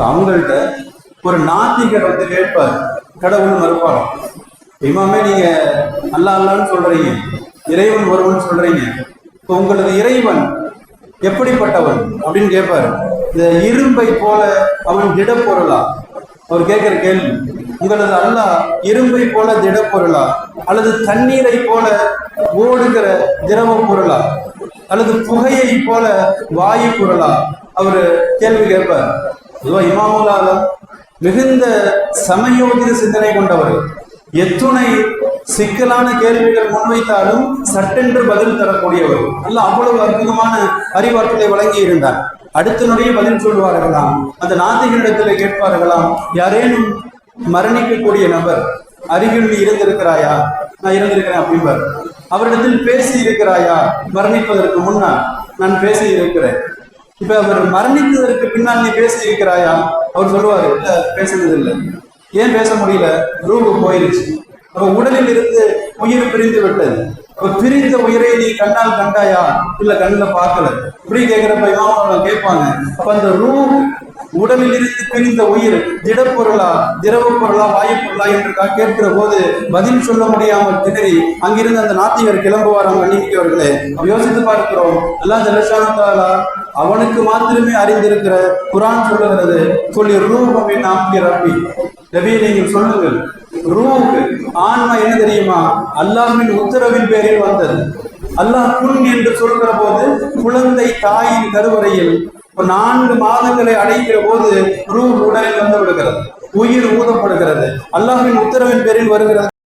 So அவங்கள்ட்ட ஒரு நாத்திகர் வந்து கேட்பார். கடவுள் மறுப்பார்? இமாமே நீங்க அல்லா அல்லான்னு சொல்றீங்க. இறைவன் ஒருவன் சொல்றீங்க. இப்போ உங்களது இறைவன் எப்படிப்பட்டவன்? அப்படின்னு கேட்பாரு. இந்த இரும்பை போல அவன் திடப்பொருளா? அவர் கேட்கிற கேள்வி. உங்களது அல்லா இரும்பை போல திடப்பொருளா? அல்லது தண்ணீரை போல ஓடுகிற திரவ பொருளா அல்லது புகையை போல வாயு பொருளா அவர் கேள்வி கேட்பார். இதுவா ஆலம் மிகுந்த சமயோஜித சிந்தனை கொண்டவர் எத்துணை சிக்கலான கேள்விகள் முன்வைத்தாலும் சட்டென்று பதில் தரக்கூடியவர் அல்ல அவ்வளவு அற்புதமான அறிவாற்றலை வழங்கி இருந்தார் அடுத்த நொடியே பதில் சொல்வார்களாம். அந்த நாத்திகளிடத்தில் கேட்பார்களாம் யாரேனும் மரணிக்கக்கூடிய நபர் அருகில் நீ இருந்திருக்கிறாயா? நான் இருந்திருக்கிறேன் அப்படிம்பார். அவரிடத்தில் பேசி இருக்கிறாயா? மரணிப்பதற்கு முன்னால் நான் பேசி இருக்கிறேன். இப்ப அவர் மரணித்ததற்கு பின்னால் நீ பேசி இருக்கிறாயா அவர் சொல்லுவாரு இல்ல பேசுனது இல்லை ஏன் பேச முடியல? ரூபு போயிருச்சு. அப்ப உடலில் இருந்து உயிர் பிரிந்து விட்டது. அப்ப பிரிந்த உயிரை நீ கண்ணால் கண்டாயா? இல்ல கண்ணுல பார்க்கல. இப்படி கேட்கிறப்ப இமாம் கேட்பாங்க. அப்ப அந்த ரூ உடலில் இருந்து பிரிந்த உயிர் திடப்பொருளா திரவ பொருளா வாயு பொருளா என்று கேட்கிற போது பதில் சொல்ல முடியாமல் திணறி அங்கிருந்து அந்த நாத்திகர் கிளம்புவார் அவங்க அன்னிமிக்கவர்களே யோசித்து பார்க்கிறோம். அல்லாஹ் ஜலஷானத்தாலா அவனுக்கு மாத்திரமே அறிந்திருக்கிற குரான் சொல்லுகிறது. சொல்லி ரூபமே நாம் ரப்பி. ரவி நீங்கள் சொல்லுங்கள். ரூஹ் ஆன்மா என்ன தெரியுமா? அல்லாஹின் உத்தரவின் பேரில் வந்தது. அல்லாஹ் குன் என்று சொல்கிற போது குழந்தை தாயின் கருவறையில் இப்ப நான்கு மாதங்களை அடைகிற போது ரூ உடலில் வந்து விடுகிறது. உயிர் ஊதப்படுகிறது. அல்லாஹின் உத்தரவின் பேரில் வருகிறது.